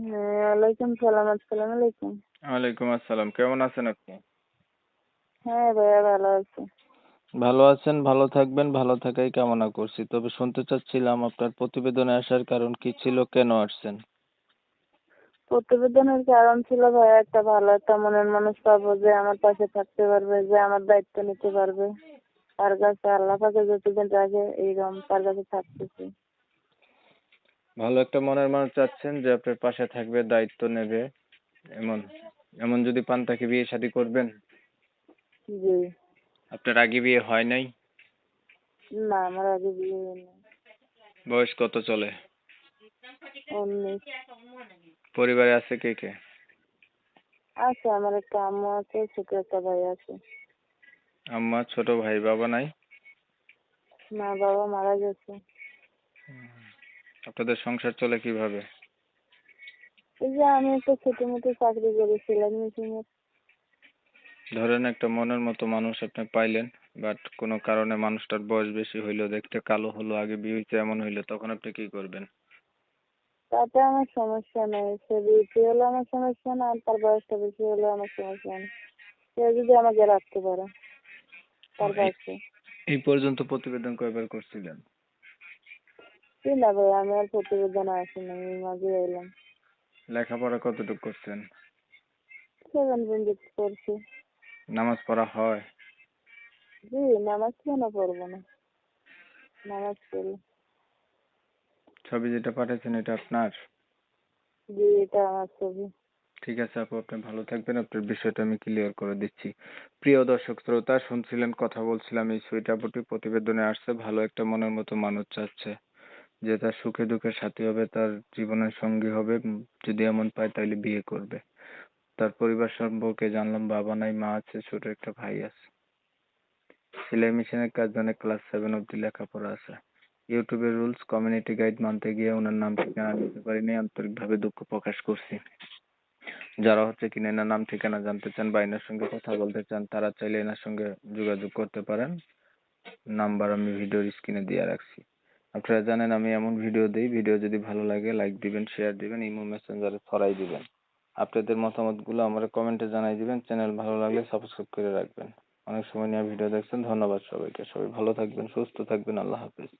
ওয়ালাইকুম সালাম আসসালামু আলাইকুম। ওয়ালাইকুম আসসালাম কেমন আছেন আপনি? হ্যাঁ ভাইয়া ভালো আছি। ভালো আছেন ভালো থাকবেন ভালো থাকাই কামনা করছি। তবে শুনতে চাচ্ছিলাম আপনার প্রতিবেদনে আসার কারণ কি ছিল কেন আসছেন? প্রতিবেদনের কারণ ছিল ভাইয়া একটা ভালো একটা মনের মানুষ পাবো যে আমার পাশে থাকতে পারবে যে আমার দায়িত্ব নিতে পারবে। তার কাছে আল্লাহ পাকে যতদিন রাখে এইরকম তার কাছে থাকতেছি। ভালো একটা মনের মানুষ চাচ্ছেন যে আপনার পাশে থাকবে দায়িত্ব নেবে এমন এমন যদি পান তাকে বিয়ে শাদী করবেন? জি। আপনার আগে বিয়ে হয় নাই? না আমার আগে বিয়ে হয়নি বয়স কত চলে? উনিশ। পরিবারে আছে কে কে? আছে আমার একটা আম্মু আছে ছোট একটা ভাই আছে। আম্মা ছোট ভাই বাবা নাই? মা বাবা মারা গেছে। আপনাদের সংসার চলে কীভাবে? এই যে আমি একটা ছোটো মোটো চাকরি করেছিলাম মেশিনের ধরেন একটা মনের মতো মানুষ আপনি পাইলেন বাট কোনো কারণে মানুষটার বয়স বেশি হইল দেখতে কালো হলো আগে বিয়ে হইতে এমন হইল তখন আপনি কি করবেন? তাতে আমার সমস্যা নেই সে বিউটি হলে আমার সমস্যা না আর তার বয়সটা বেশি হলে আমার সমস্যা নেই সে যদি আমাকে রাখতে পারে তার কাছে এই পর্যন্ত প্রতিবেদন কয়বার করছিলেন? কি না ভাই আমি আর প্রতিবেদন আসিনি আমি মাঝে এলাম। লেখাপড়া কতটুকু করছেন? সেভেন পর্যন্ত করছি নামাজ পড়া হয়? জি নামাজ কেন পড়ব না? নামাজ পড়ি ছবি যেটা পাঠাচ্ছেন এটা আপনার? জি এটা আমার ছবি। ঠিক আছে আপু আপনি ভালো থাকবেন। আপনার বিষয়টা আমি ক্লিয়ার করে দিচ্ছি। প্রিয় দর্শক শ্রোতা শুনছিলেন কথা বলছিলাম এই সুইট আপুটি প্রতিবেদনে আসছে ভালো একটা মনের মতো মানুষ চাচ্ছে। যে তার সুখে দুঃখে সাথী হবে, তার জীবনের সঙ্গী হবে যদি এমন পায় তাহলে বিয়ে করবে। তার পরিবার সম্পর্কে জানলাম, বাবা নাই, মা আছে, ছোট একটা ভাই আছে। সেলাই মেশিনের কাজ জানে ক্লাস সেভেন অব্দি লেখাপড়া আছে। ইউটিউবের রুলস কমিউনিটি গাইড মানতে গিয়ে ওনার নাম ঠিকানা দিতে পারিনি, আন্তরিকভাবে দুঃখ প্রকাশ করছি। যারা হচ্ছে কিনা এনার নাম ঠিকানা জানতে চান বা এনার সঙ্গে কথা বলতে চান, তারা চাইলে এনার সঙ্গে যোগাযোগ করতে পারেন। নাম্বার আমি ভিডিওর স্ক্রিনে দিয়ে রাখছি। আপনারা জানেন আমি এমন ভিডিও দিই, ভিডিও যদি ভালো লাগে লাইক দিবেন শেয়ার দিবেন ইমো মেসেঞ্জারে ছড়াই দিবেন। আপনাদের মতামতগুলো আমার কমেন্টে জানাই দিবেন চ্যানেল ভালো লাগলে সাবস্ক্রাইব করে রাখবেন। অনেক সময় নিয়ে ভিডিও দেখছেন, ধন্যবাদ সবাইকে। সবাই ভালো থাকবেন, সুস্থ থাকবেন, আল্লাহ হাফেজ।